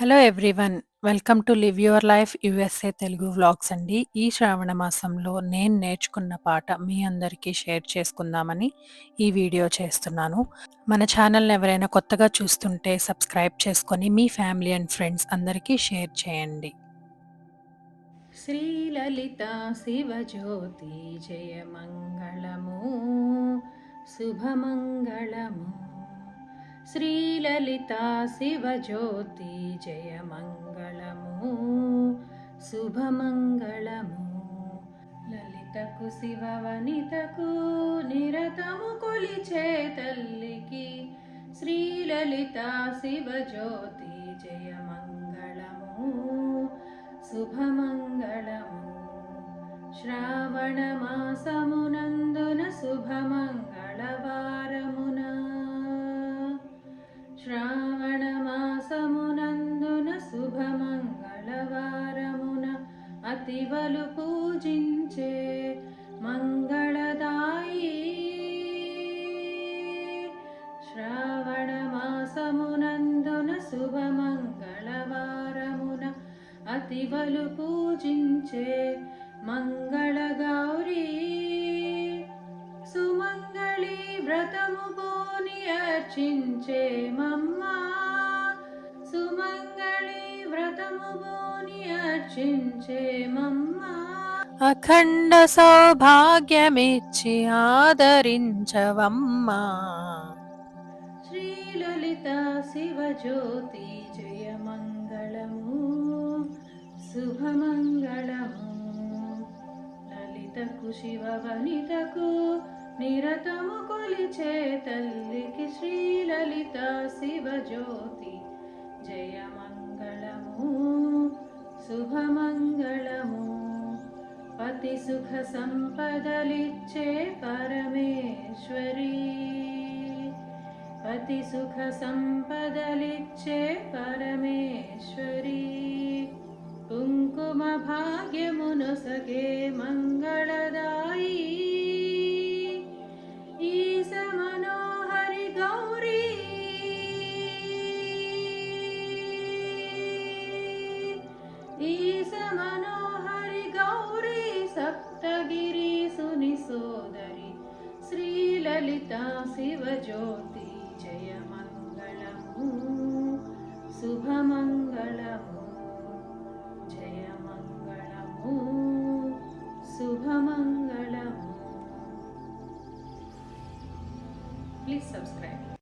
Hello everyone welcome to live your life USA Telugu vlogs అండి. ఈ శ్రావణ మాసంలో నేను నేర్చుకున్న పాట మీ అందరికీ షేర్ చేసుకుందామని ఈ వీడియో చేస్తున్నాను. మన ఛానల్ని ఎవరైనా కొత్తగా చూస్తుంటే సబ్స్క్రైబ్ చేసుకొని మీ ఫ్యామిలీ అండ్ ఫ్రెండ్స్ అందరికీ షేర్ చేయండి. శ్రీలలిత శివజ్యోతి జయమంగళము శుభమంగళము. శ్రీలలితా శివజ్యోతి జయమంగళము శుభమంగళము లలితకు శివవనితకు నిరతము కొలిచే తల్లికి శ్రీలలితా శివజ్యోతి జయమంగళము శుభమంగళము శ్రావణ మాసమునందున దివలు పూజించే మంగళదాయి. శ్రావణ మాసమునందున శుభమంగళవారమున అతివలు పూజించే మంగళగౌరీ. సుమంగళి వ్రతము పోని అర్చించే మమ్మా అర్చించే మమ్మా అఖండ సౌభాగ్యమిచ్చి ఆదరించవమ్మా. శ్రీలలిత శివజ్యోతి జయ మంగళము శుభమంగళము. లలితకు శివ వనితకు నిరతము కొలిచే తల్లికి శ్రీలలిత శివజ్యోతి జయ सुखसम्पदलिच्छे परमेश्वरी। पतिसुखसम्पदलिच्छे परमेश्वरी। कुङ्कुमभाग्यमुनसके मङ्गलदा శ్రీలలిత శివజ్యోతి జయ మంగళము శుభమంగళము జయ మంగళము శుభమంగళము ప్లీజ్ సబ్స్క్రైబ్